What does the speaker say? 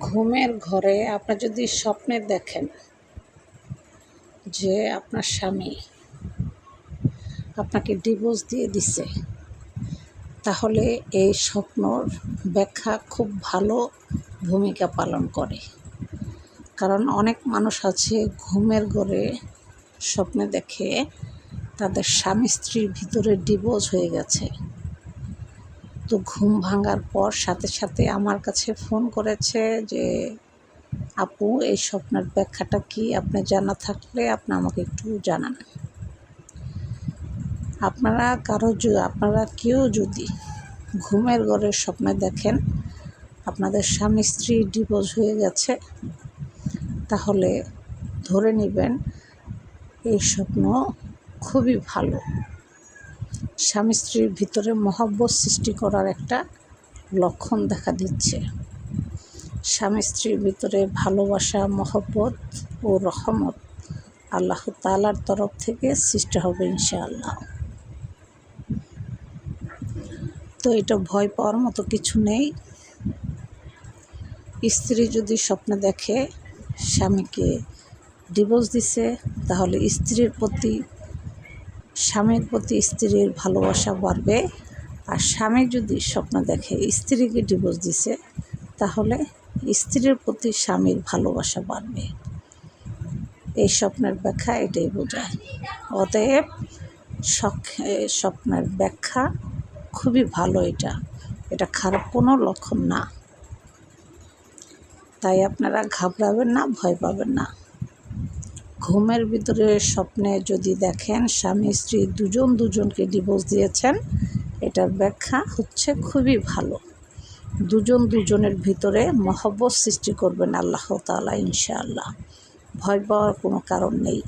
ঘুমের ঘরে আপনার যদি স্বপ্নে দেখেন যে আপনার স্বামী আপনাকে ডিভোর্স দিয়ে দিছে, তাহলে এই স্বপ্নর ব্যাখ্যা খুব ভালো ভূমিকা পালন করে। কারণ অনেক মানুষ আছে ঘুমের ঘরে স্বপ্নে দেখে তাদের স্বামী স্ত্রীর ভিতরে ডিভোর্স হয়ে গেছে। তো ঘুম ভাঙার পর সাথে সাথে আমার কাছে ফোন করেছে যে, আপু, এই স্বপ্নের ব্যাখ্যাটা কি আপনি জানা থাকলে আপনি আমাকে একটু জানান আপনারা কারও আপনারা কেউ যদি ঘুমের ঘরের স্বপ্নে দেখেন, আপনাদের স্বামী স্ত্রী ডিভোর্স হয়ে গেছে, তাহলে ধরে নেবেন এই স্বপ্ন খুবই ভালো। স্বামী স্ত্রীর ভিতরে মহাব্বত সৃষ্টি করার একটা লক্ষণ দেখা দিচ্ছে। স্বামী স্ত্রীর ভিতরে ভালোবাসা, মহব্বত ও রহমত আল্লাহ তালার তরফ থেকে সৃষ্টি হবে ইনশাআল্লাহ। তো এটা ভয় পাওয়ার মতো কিছু নেই। স্ত্রী যদি স্বপ্নে দেখে স্বামীকে ডিভোর্স দিছে, তাহলে স্ত্রীর প্রতি স্বামীর প্রতি স্ত্রীর ভালোবাসা বাড়বে। আর স্বামী যদি স্বপ্ন দেখে স্ত্রীকে ডিভোর্স দিছে, তাহলে স্ত্রীর প্রতি স্বামীর ভালোবাসা বাড়বে। এই স্বপ্নের ব্যাখ্যা এটাই বোঝায়। অতএব স্বপ্নের ব্যাখ্যা খুবই ভালো এটা। এটা খারাপ কোনো লক্ষণ না। তাই আপনারা ঘাবড়াবেন না, ভয় পাবেন না। ঘুমের ভিতরে স্বপ্নে যদি দেখেন স্বামী স্ত্রী দুজন দুজনকে ডিভোর্স দিয়েছেন, এটার ব্যাখ্যা হচ্ছে খুবই ভালো। দুজন দুজনের ভিতরে মহব্বত সৃষ্টি করবেন আল্লাহ তালা ইনশাআল্লাহ। ভয় পাওয়ার কোনো কারণ নেই।